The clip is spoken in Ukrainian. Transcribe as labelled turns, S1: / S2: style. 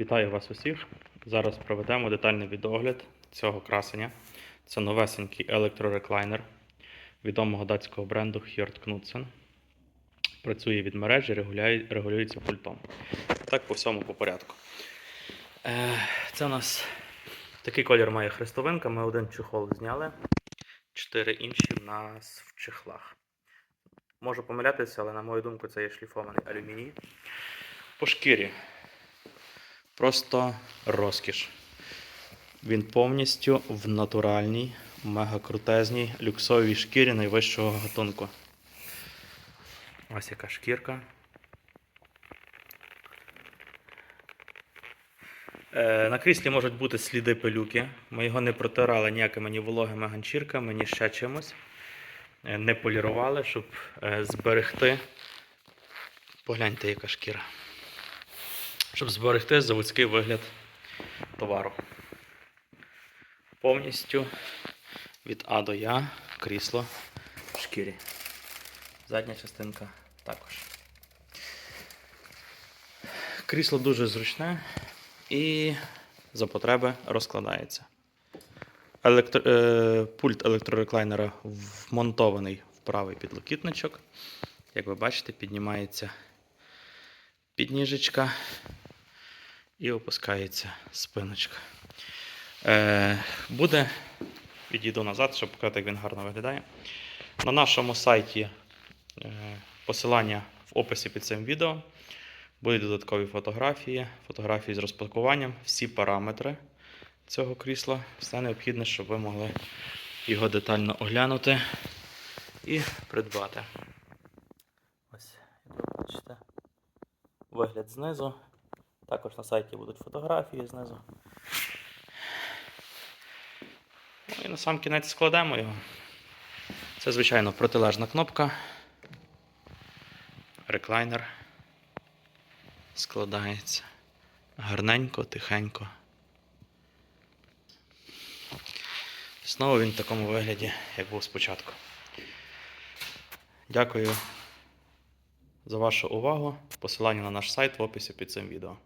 S1: Вітаю вас усіх. Зараз проведемо детальний відогляд цього красення. Це новесенький електрореклайнер відомого датського бренду Hjort Knudsen. Працює від мережі, регулюється пультом. Так по всьому по порядку. Е, Це у нас такий колір має хрестовинка. Ми один чехол зняли, чотири інші в нас в чехлах. Можу помилятися, але на мою думку, це є шліфований алюміній. По шкірі. Просто розкіш. Він повністю в натуральній, мега крутезній, люксовій шкірі найвищого гатунку. Ось яка шкірка. Е, на кріслі можуть бути сліди пилюки. Ми його не протирали ніякими ні вологими ганчірками, ні ще чимось. Е, не полірували, щоб е, зберегти. Погляньте, яка шкіра щоб зберегти заводський вигляд товару. Повністю від А до Я крісло в шкірі. Задня частинка також. Крісло дуже зручне і за потреби розкладається. Електро... е, Пульт електрореклайнера вмонтований в правий підлокітничок. Як ви бачите, піднімається підніжечка і опускається спиночка. Е, буде, відійду назад, щоб показати, як він гарно виглядає. На нашому сайті е, посилання в описі під цим відео. Будуть додаткові фотографії, фотографії з розпакуванням, всі параметри цього крісла. Все необхідне, щоб ви могли його детально оглянути і придбати. Ось, як ви бачите вигляд знизу. Також на сайті будуть фотографії знизу. Ну і на сам кінець складемо його. Це, звичайно, протилежна кнопка. Реклайнер складається. Гарненько, тихенько. Знову він в такому вигляді, як був спочатку. Дякую за вашу увагу. Посилання на наш сайт в описі під цим відео.